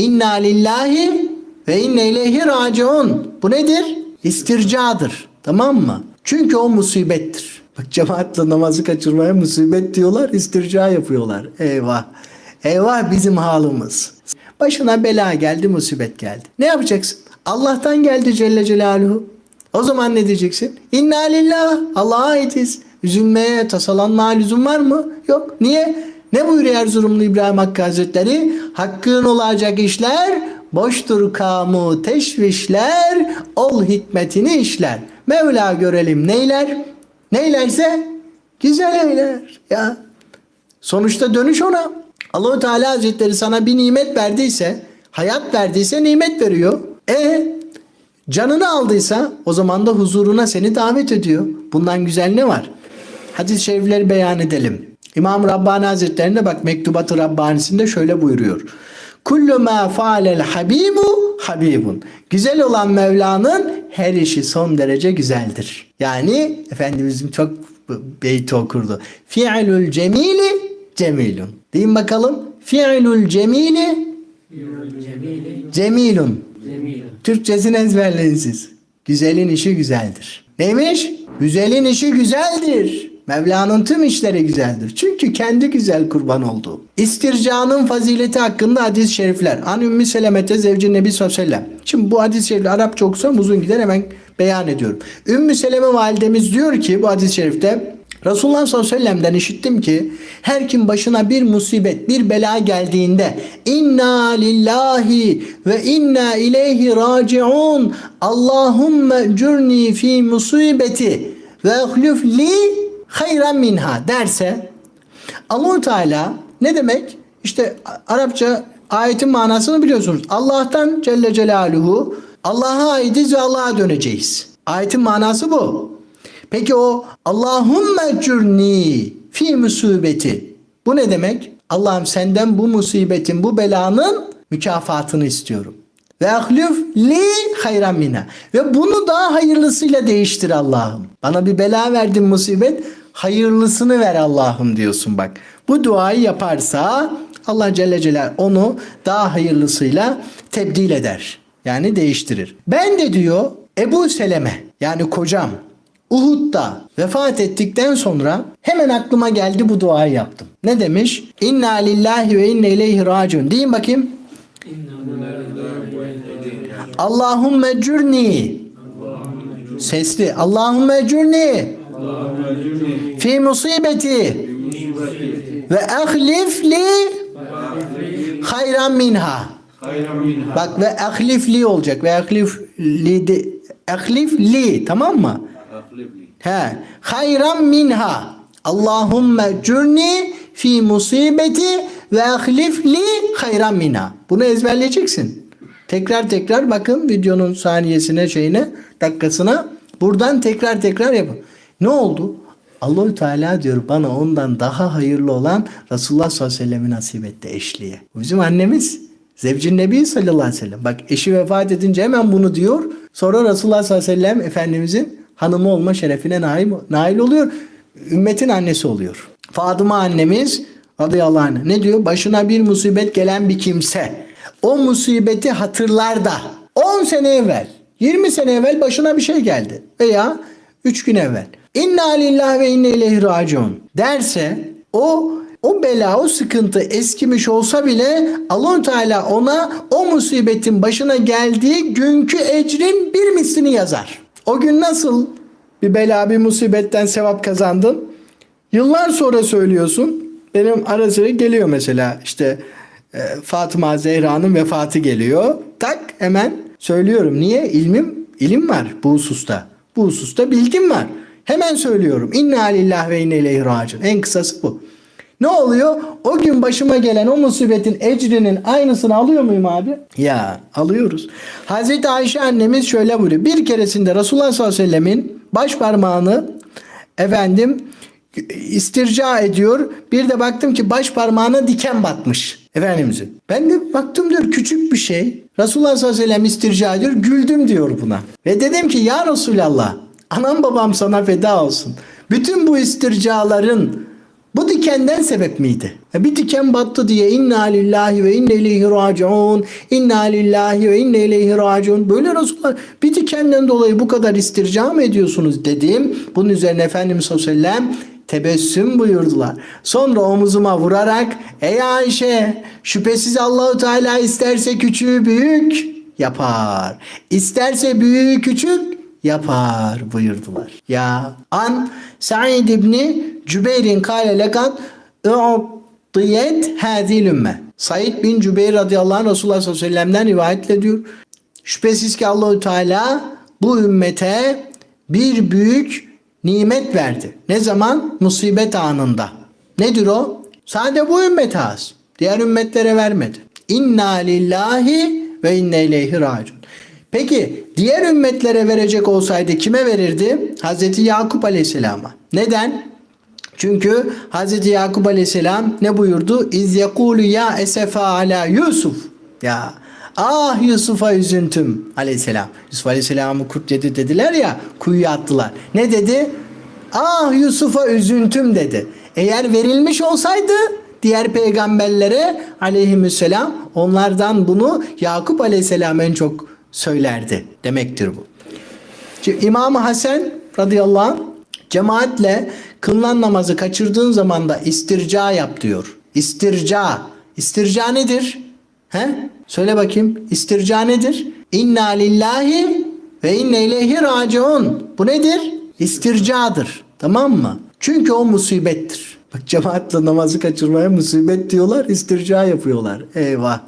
İnna lillahi ve inne ileyhi raciun. Bu nedir? İstircadır. Tamam mı? Çünkü o musibettir. Bak cemaatle namazı kaçırmaya musibet diyorlar, istirca yapıyorlar. Eyvah. Eyvah bizim halimiz. Başına bela geldi, musibet geldi. Ne yapacaksın? Allah'tan geldi Celle Celaluhu. O zaman ne diyeceksin? İnna lillah. Allah'a aitiz. Üzülmeye, tasalanmaya lüzum var mı? Yok. Niye? Ne buyuruyor Erzurumlu İbrahim Hakkı Hazretleri? Hakkın olacak işler, boştur kamu teşvişler, ol hikmetini işler. Mevla görelim neyler? Neylerse güzel eyler. Ya Sonuçta dönüş ona. Allahu Teala Hazretleri sana bir nimet verdiyse, hayat verdiyse nimet veriyor. E canını aldıysa o zaman da huzuruna seni davet ediyor. Bundan güzel ne var? Hadis-i şerifleri beyan edelim. İmam Rabbani Hazretleri'nde bak Mektubat-ı Rabbani'sinde şöyle buyuruyor. Kullu ma fa'alel habibu habibun. Güzel olan Mevla'nın her işi son derece güzeldir. Yani Efendimizim çok beyti okurdu. Fi'lül cemili cemilun. Deyin bakalım. Fi'lül cemili cemilun. Türkçesini ezberleyin siz. Güzelin işi güzeldir. Neymiş? Güzelin işi güzeldir. Mevla'nın tüm işleri güzeldir. Çünkü kendi güzel kurban oldu. İstircanın fazileti hakkında hadis-i şerifler. An Ümmü Selemet'e zevci Nebi sellem. Şimdi bu hadis-i şerifleri Arapça okusam uzun gider hemen beyan ediyorum. Ümmü Seleme validemiz diyor ki bu hadis-i şerifte Resulullah sallallahu aleyhi ve sellem'den işittim ki her kim başına bir musibet, bir bela geldiğinde inna lillahi ve inna ileyhi raciun Allahümme cürni fi musibeti ve ehlüf li hayran minha derse Allahu Teala ne demek? İşte Arapça ayetin manasını biliyorsunuz. Allah'tan Celle Celaluhu Allah'a aitiz ve Allah'a döneceğiz. Ayetin manası bu. Peki o Allahümme cürni fi musibeti. Bu ne demek? Allah'ım senden bu musibetin, bu belanın mükafatını istiyorum. Ve ahlüf li hayran mina. Ve bunu daha hayırlısıyla değiştir Allah'ım. Bana bir bela verdin musibet, hayırlısını ver Allah'ım diyorsun bak. Bu duayı yaparsa Allah Celle Celal onu daha hayırlısıyla tebdil eder. Yani değiştirir. Ben de diyor Ebu Seleme yani kocam Uhud'da vefat ettikten sonra hemen aklıma geldi bu duayı yaptım. Ne demiş? İnna lillahi ve inne ileyhi raciun. Deyin bakayım. Allahümme cürni. Sesli. Allahümme cürni. Fi musibeti. Ve ahlif li hayran minha. Bak ve ahlif li olacak. Ve ahlif li de, ahlif li tamam mı? He. Hayran minha. Allahümme cürni fi musibeti ve ahlif li hayran minha. Bunu ezberleyeceksin. Tekrar tekrar bakın videonun saniyesine şeyine dakikasına buradan tekrar tekrar yapın. Ne oldu? Allahü Teala diyor bana ondan daha hayırlı olan Resulullah sallallahu aleyhi ve sellem'i nasip etti eşliğe. Bizim annemiz Zevcin Nebi sallallahu aleyhi ve sellem. Bak eşi vefat edince hemen bunu diyor. Sonra Resulullah sallallahu aleyhi ve sellem Efendimizin hanımı olma şerefine nail, nail oluyor. Ümmetin annesi oluyor. Fatıma annemiz radıyallahu anh ne diyor? Başına bir musibet gelen bir kimse o musibeti hatırlar da 10 sene evvel 20 sene evvel başına bir şey geldi veya 3 gün evvel İnna lillahi ve inne ileyhi raciun derse o o bela, o sıkıntı eskimiş olsa bile allah Teala ona o musibetin başına geldiği günkü ecrin bir mislini yazar. O gün nasıl bir bela, bir musibetten sevap kazandın? Yıllar sonra söylüyorsun. Benim ara sıra geliyor mesela işte e, Fatıma Zehra'nın vefatı geliyor. Tak hemen söylüyorum. Niye? İlmim, ilim var bu hususta. Bu hususta bilgim var. Hemen söylüyorum. İnna lillahi ve inne ileyhi raciun. En kısası bu. Ne oluyor? O gün başıma gelen o musibetin ecrinin aynısını alıyor muyum abi? Ya alıyoruz. Hazreti Ayşe annemiz şöyle buyuruyor. Bir keresinde Resulullah sallallahu aleyhi ve sellemin baş parmağını efendim istirca ediyor. Bir de baktım ki baş parmağına diken batmış. Efendimizin. Ben de baktım diyor küçük bir şey. Resulullah sallallahu aleyhi ve sellem istirca ediyor. Güldüm diyor buna. Ve dedim ki ya Resulallah anam babam sana feda olsun. Bütün bu istircaların Bu dikenden sebep miydi? E Bir diken battı diye inna lillahi ve inne ileyhi raciun. İnna lillahi ve inne ileyhi raciun. Böyle Resulullah bir dikenden dolayı bu kadar istirca mı ediyorsunuz dedim. Bunun üzerine Efendimiz sallallahu tebessüm buyurdular. Sonra omuzuma vurarak ey Ayşe şüphesiz Allahu Teala isterse küçüğü büyük yapar. İsterse büyüğü küçük yapar buyurdular. Ya an Sa'id İbni Cübeyr'in kâle lekat u'tiyet hâzil ümme. Said bin Cübeyr radıyallahu anh Resulullah sallallahu aleyhi ve sellem'den rivayet ediyor. Şüphesiz ki Allahu Teala bu ümmete bir büyük nimet verdi. Ne zaman? Musibet anında. Nedir o? Sadece bu ümmete az. Diğer ümmetlere vermedi. İnna lillahi ve inne ileyhi raciun. Peki diğer ümmetlere verecek olsaydı kime verirdi? Hazreti Yakup Aleyhisselam'a. Neden? Çünkü Hazreti Yakup Aleyhisselam ne buyurdu? İz yekulu ya esefa ala Yusuf. Ya ah Yusuf'a üzüntüm Aleyhisselam. Yusuf Aleyhisselam'ı kurt yedi dediler ya kuyuya attılar. Ne dedi? Ah Yusuf'a üzüntüm dedi. Eğer verilmiş olsaydı diğer peygamberlere aleyhisselam onlardan bunu Yakup aleyhisselam en çok söylerdi demektir bu. İmam Hasan radıyallahu anh cemaatle kılınan namazı kaçırdığın zaman da istirca yap diyor. İstirca. İstirca nedir? He? Söyle bakayım. İstirca nedir? İnna lillahi ve inne ileyhi raciun. Bu nedir? İstircadır. Tamam mı? Çünkü o musibettir. Bak cemaatle namazı kaçırmaya musibet diyorlar, istirca yapıyorlar. Eyvah.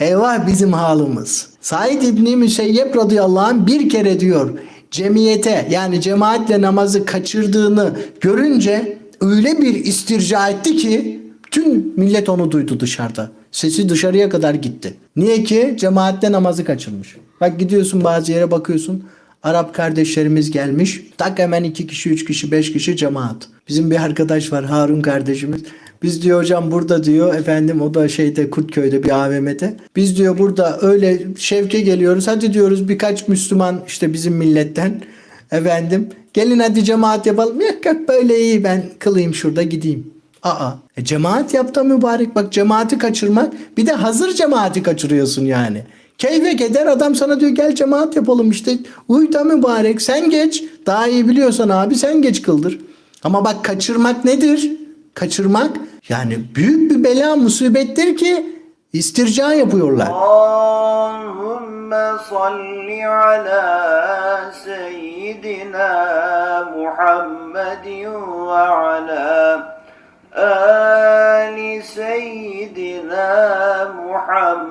Eyvah bizim halimiz. Said İbni Müseyyep radıyallahu anh bir kere diyor cemiyete yani cemaatle namazı kaçırdığını görünce öyle bir istirca etti ki tüm millet onu duydu dışarıda. Sesi dışarıya kadar gitti. Niye ki? Cemaatle namazı kaçırmış. Bak gidiyorsun bazı yere bakıyorsun. Arap kardeşlerimiz gelmiş. Tak hemen iki kişi, üç kişi, beş kişi cemaat. Bizim bir arkadaş var Harun kardeşimiz. Biz diyor hocam burada diyor efendim o da şeyde Kurtköy'de bir AVM'de. Biz diyor burada öyle şevke geliyoruz. Hadi diyoruz birkaç Müslüman işte bizim milletten efendim gelin hadi cemaat yapalım. Yok böyle iyi ben kılayım şurada gideyim. Aa e cemaat yap da mübarek bak cemaati kaçırmak bir de hazır cemaati kaçırıyorsun yani. Keyfe keder adam sana diyor gel cemaat yapalım işte. Uy da mübarek sen geç. Daha iyi biliyorsan abi sen geç kıldır. Ama bak kaçırmak nedir? Kaçırmak yani büyük bir bela musibettir ki istirca yapıyorlar. Allahümme salli ala seyyidina Muhammedin ve ala ali seyyidina Muhammed.